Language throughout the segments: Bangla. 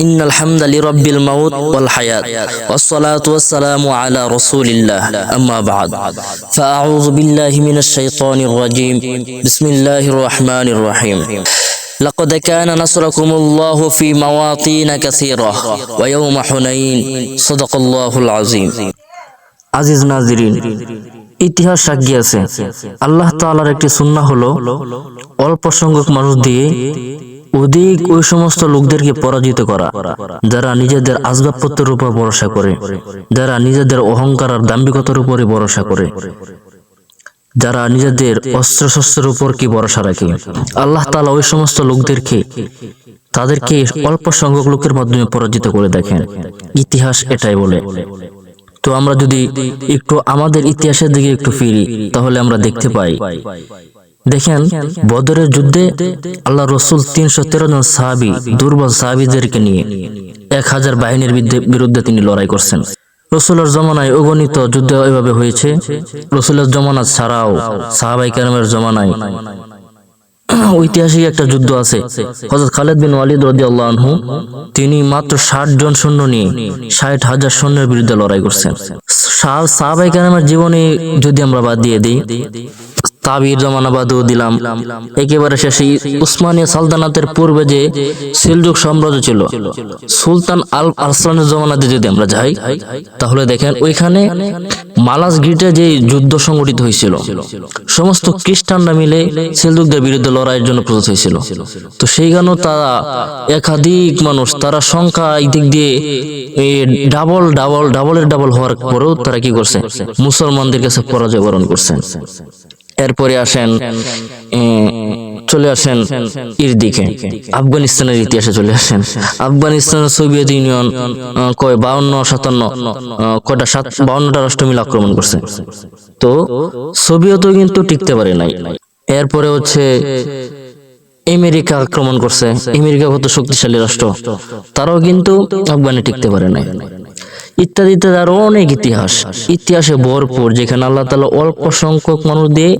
إن الحمد لرب الموت والحياة والصلاة والسلام على رسول الله أما بعد فأعوذ بالله من الشيطان الرجيم بسم الله الرحمن الرحيم لقد كان نصركم الله في مواطن كثيرة ويوم حنين صدق الله العظيم আজিজ নাজরিন ইতিহাস সাক্ষী আছে আল্লাহ তাআলার একটি সুন্নাহ হলো অল্প সংখ্যক মানুষ দিয়ে অধিক ওই সমস্ত লোকদেরকে পরাজিত করা, যারা নিজেদের আসবাবপত্রের উপর ভরসা করে, যারা নিজেদের অহংকার আর দাম্ভিকতার উপরে ভরসা করে, যারা নিজেদের অস্ত্র শস্ত্রের উপর কি ভরসা রাখে। আল্লাহ তালা ওই সমস্ত লোকদেরকে তাদেরকে অল্প সংখ্যক লোকের মাধ্যমে পরাজিত করে দেখেন। ইতিহাস এটাই বলে। তো আমরা যদি একটু আমাদের ইতিহাসের দিকে একটু ফিরি, তাহলে আমরা দেখতে পাই দেখেন, বদরের যুদ্ধে আল্লাহ রসুল তিনশো তেরো জন সাহাবি, দুর্বল সাহাবিদেরকে নিয়ে এক হাজার বাহিনীর বিরুদ্ধে- তিনি লড়াই করছেন। রসুলের জমানায় অগণিত যুদ্ধ এভাবে হয়েছে। রসুলের জমানা ছাড়াও সাহাবাই কেরামের জমানায় ঐতিহাসিক একটা যুদ্ধ আছে। হযরত খালেদ বিন ওয়ালিদ রাদিয়াল্লাহু আনহু, তিনি মাত্র ষাট জন সৈন্য নিয়ে ষাট হাজার সৈন্যের বিরুদ্ধে লড়াই করছেন। সাহাবাই কেরামের জীবনে যদি আমরা বাদ দিয়ে দিই তাবির জমানা বাদও দিলাম। একেবারে শেষে উসমানীয় সালতানাতের পূর্বে যে সিলজুক সাম্রাজ্য ছিল, সুলতান আল আরসালানের জমানাতে যদি আমরা যাই, তাহলে দেখেন ওইখানে মালাস গিটে যে যুদ্ধ সংগঠিত হয়েছিল, সমস্ত খ্রিস্টানরা মিলে সিলজুকদের বিরুদ্ধে লড়াইয়ের জন্য প্রস্তুত হয়েছিল। তো সেইখানেও তারা একাধিক মানুষ, তারা সংখ্যা এই দিক দিয়ে ডাবল ডাবল, ডাবলের ডাবল হওয়ার পরেও তারা কি করছে? মুসলমানদের কাছে পরাজয় বরণ করছেন এরপরে আসেন চলে আসেন এর দিকে। আফগানিস্তানের ইতিহাসে চলে আসেন। আফগানিস্তান সোভিয়েত ইউনিয়ন কয়? বাউন্ন, সাতান্ন কয়টা? সাত, বাউন্নটা রাষ্ট্র মিলে আক্রমণ করছে। তো সোভিয়েতও কিন্তু টিকতে পারে নাই। এরপরে হচ্ছে আমেরিকা আক্রমণ করছে। আমেরিকা কত শক্তিশালী রাষ্ট্র, তারাও কিন্তু আফগানে টিকতে পারে নাই। ইত্যাদি আরও অনেক ইতিহাস। ইতিহাসে ভরপুর, যেখানে আল্লাহ তালা অল্প সংখ্যক মানুষ দিয়ে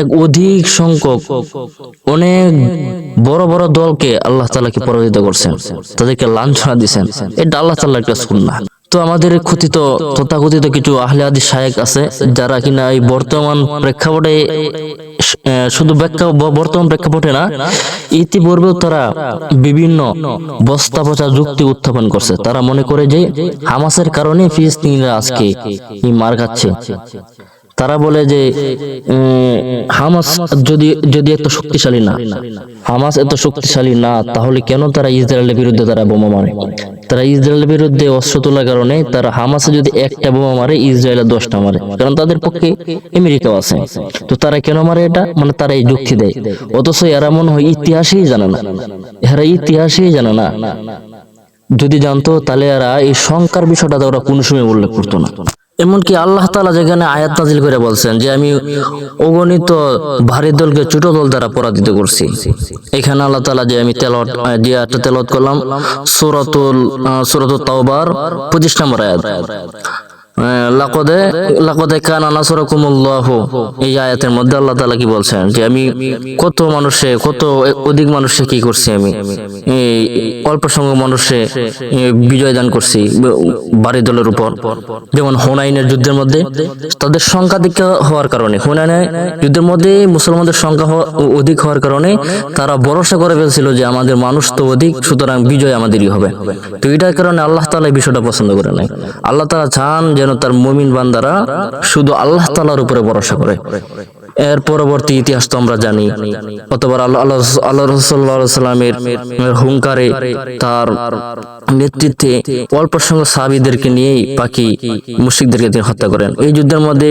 এক অধিক সংখ্যক অনেক বড় বড় দলকে আল্লাহ তালাকে পরাজিত করছেন। তাদেরকে লাঞ্ছনা দিচ্ছেন এটা আল্লাহ তাল্লাহ একটা সুন্নাহ। তো আমাদের কথিত, তথাকথিত কিছু আহলে শায়েক আছে, যারা কিনা এই বর্তমান প্রেক্ষাপটে শুধু ব্যাখ্যা বর্তমান প্রেক্ষাপটে না, ইতিপূর্বেও তারা বিভিন্ন বস্তা পচা যুক্তি উত্থাপন করছে। তারা মনে করে যে হামাসের কারণে ফিলিস্তিনিরা আজকে মার খাচ্ছে। তারা বলে যে হামাস যদি যদি এত শক্তিশালী না, হামাস এত শক্তিশালী না, তাহলে কেন তারা ইসরায়েলের বিরুদ্ধে তারা বোমা মারে? তারা ইসরায়েলের বিরুদ্ধে অস্ত্র তোলার কারণে তারা হামাসে যদি একটা বোমা মারে ইসরায়েলের দশটা মারে। কারণ তাদের পক্ষে আমেরিকাও আছে। তো তারা কেন মারে এটা? মানে তারা এই যুক্তি দেয়। অথচ এরা মনে হয় ইতিহাসেই জানে না। এরা ইতিহাসেই জানে না। যদি জানতো, তাহলে এরা এই শঙ্কার বিষয়টা ওরা কোনো সময় উল্লেখ করতো না। এমনকি আল্লাহ তালা যেখানে আয়াত নাজিল করে বলছেন যে আমি অগণিত ভারী দলকে ছোট দল দ্বারা পরাজিত করছি। এখানে আল্লাহ তাআলা যে আমি তেলত যে একটা তেলত করলাম সূরাতুল আহ, তাওবার 25 নম্বর আয়াত। লাকদে কি বলছেন যে আমি কত মানুষে কত অধিক মানুষে কি করছি আমি? অল্প সংখ্যক মানুষে বিজয় দান করছি বাড়ি দলের উপর। যেমন হুনাইনের যুদ্ধের মধ্যে, তাদের সংখ্যা দিক হওয়ার কারণে, হুনাইনের যুদ্ধের মধ্যে মুসলমানদের সংখ্যা অধিক হওয়ার কারণে তারা ভরসা করে ফেলছিল যে আমাদের মানুষ তো অধিক, সুতরাং বিজয় আমাদেরই হবে। তো এটার কারণে আল্লাহ এই বিষয়টা পছন্দ করে নাই। আল্লাহ তালা চান যেন তার মমিন বান্দারা শুধু আল্লাহ তালার উপরে ভরসা করে। এর পরবর্তী ইতিহাস তো আমরা জানি। অতবার আল্লাহ আল্লাহ রসুল্লাহ সাল্লামের হুঙ্কারে তার নেতৃত্বে অল্প সংখ্যক সাহাবিদেরকে নিয়েই বাকি মুশরিকদেরকে তিনি হত্যা করেন। এই যুদ্ধের মধ্যে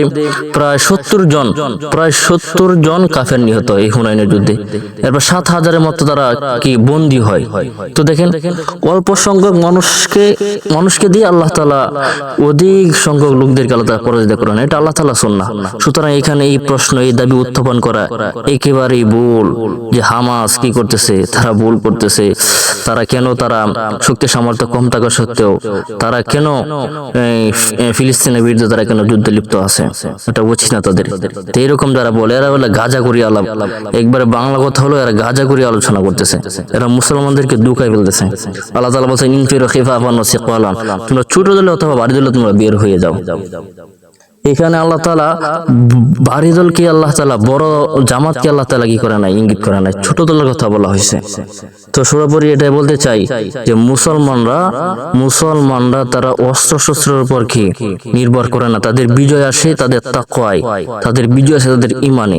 প্রায় সত্তর জন প্রায় সত্তর জন কাফের নিহত এই হুনাইনের যুদ্ধে। এরপর সাত হাজারের মতো তারা কি বন্দী হয়। তো দেখেন, অল্প সংখ্যক মানুষকে মানুষকে দিয়ে আল্লাহ তালা অধিক সংখ্যক লোকদেরকে আল্লাহ তালা পরাজিত করেন। এটা আল্লাহ তালা সুন্নাহ। সুতরাং এখানে এই প্রশ্ন, এই দাবি উত্থাপন করা। একেবারেই ভুল যে হামাস কি করতেছে, তারা ভুল করতেছে। তারা কেন তারা শক্তি সামর্থ্য কম থাকা সত্ত্বেও, তারা কেন ফিলিস্তিনের বিরুদ্ধে তারা কেন যুদ্ধে লিপ্ত আছে? এটা বুঝছি না তাদের। তো এরকম যারা বলে, এরা বলে গাজা করি আলাপ একবারে বাংলা কথা হলো, এরা গাজা করি আলোচনা করতেছে। এরা মুসলমানদেরকে দুকাই ফেলতেছে। আল্লাহ তালা বলছে ইনফির খিফা সিকালান। তোমরা ছোট দলে অথবা বাড়ি দলে তোমরা বের হয়ে যাও। এখানে আল্লাহ তালা বাড়ি দলকে আল্লাহ তালা বড় জামাতকে আল্লাহ তালা কি করে নাই, ইঙ্গিত করে নাই? ছোট দলের কথা বলা হয়েছে। তো সরাপরি এটাই বলতে চাই যে মুসলমানরা মুসলমানরা তারা অস্ত্র শস্ত্রের উপর কি নির্ভর করে না? তাদের বিজয় আসে তাদের তাকওয়ায়, তাদের বিজয় আসে তাদের ইমানে।